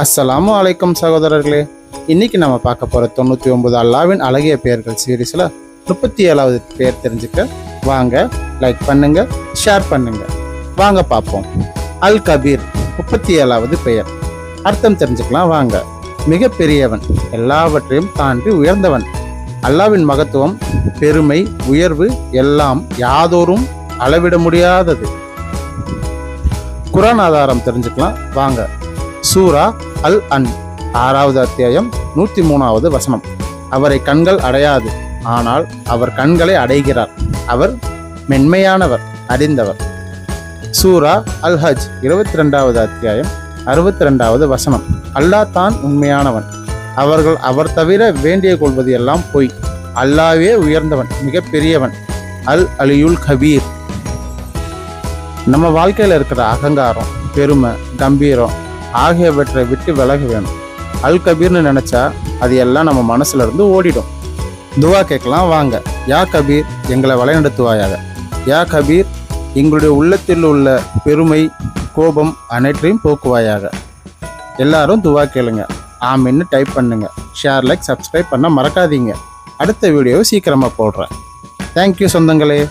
அஸ்ஸலாமு அலைக்கும் சகோதரர்களே இன்னைக்கு நம்ம பார்க்க போகிற தொண்ணூற்றி ஒன்பது அல்லாவின் அழகிய பெயர்கள் சீரீஸில் முப்பத்தி ஏழாவது பேர் தெரிஞ்சுக்க வாங்க லைக் பண்ணுங்க ஷேர் பண்ணுங்க. வாங்க பார்ப்போம். அல் கபீர் முப்பத்தி ஏழாவது பெயர். அர்த்தம் தெரிஞ்சுக்கலாம் வாங்க. மிக பெரியவன் எல்லாவற்றையும் தாண்டி உயர்ந்தவன். அல்லாவின் மகத்துவம் பெருமை உயர்வு எல்லாம் யாதோரும் அளவிட முடியாதது. குரான் ஆதாரம் தெரிஞ்சுக்கலாம் வாங்க. சூரா அல் அன் ஆறாவது அத்தியாயம் நூற்றி மூணாவது வசனம். அவரை கண்கள் அடையாது ஆனால் அவர் கண்களை அடைகிறார். அவர் மென்மையானவர் அறிந்தவர். சூரா அல் ஹஜ் இருபத்தி ரெண்டாவது அத்தியாயம் அறுபத்தி ரெண்டாவது வசனம். அல்லாஹ் தான் உண்மையானவன். அவர்கள் அவர் தவிர வேண்டிய கொள்வது எல்லாம் பொய். அல்லாவே உயர்ந்தவன் மிகப்பெரியவன். அல் அலியுல் கபீர். நம்ம வாழ்க்கையில் இருக்கிற அகங்காரம் பெருமை கம்பீரம் ஆகியவற்றை விட்டு விலக வேணும். அல் கபீர்னு நினச்சா அது எல்லாம் நம்ம மனசுல இருந்து ஓடிடும். துவா கேட்கலாம் வாங்க. யா கபீர் எங்களை வழிநடத்துவாயாக. யா கபீர் எங்களுடைய உள்ளத்தில் உள்ள பெருமை கோபம் அனைற்றையும் போக்குவாயாக. எல்லாரும் துவா கேளுங்க. ஆமின்னு டைப் பண்ணுங்க. ஷேர் லைக் சப்ஸ்கிரைப் பண்ண மறக்காதீங்க. அடுத்த வீடியோவை சீக்கிரமாக போடுறேன். தேங்க்யூ சொந்தங்களே.